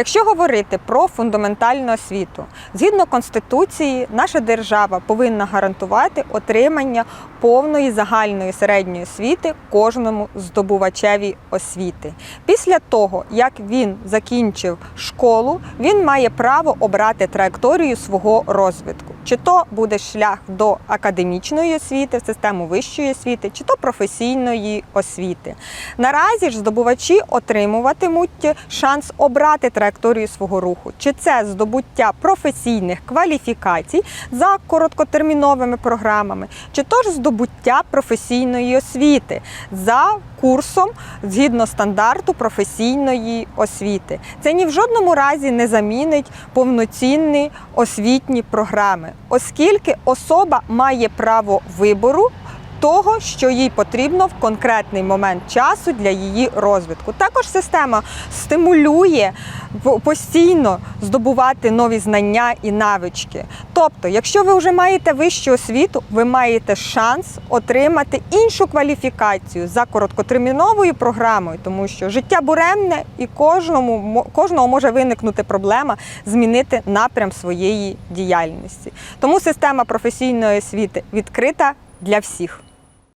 Якщо говорити про фундаментальну освіту, згідно Конституції, наша держава повинна гарантувати отримання повної загальної середньої освіти кожному здобувачеві освіти. Після того, як він закінчив школу, він має право обрати траєкторію свого розвитку. Чи то буде шлях до академічної освіти, в систему вищої освіти, чи то професійної освіти. Наразі ж здобувачі отримуватимуть шанс обрати траєкторію свого руху, чи це здобуття професійних кваліфікацій за короткотерміновими програмами, чи то ж здобуття професійної освіти за курсом згідно стандарту професійної освіти. Це ні в жодному разі не замінить повноцінні освітні програми, оскільки особа має право вибору того, що їй потрібно в конкретний момент часу для її розвитку. Також система стимулює по- постійно здобувати нові знання і навички. Тобто, якщо ви вже маєте вищу освіту, ви маєте шанс отримати іншу кваліфікацію за короткотерміновою програмою, тому що життя буремне і кожному кожного може виникнути проблема змінити напрям своєї діяльності. Тому система професійної освіти відкрита для всіх.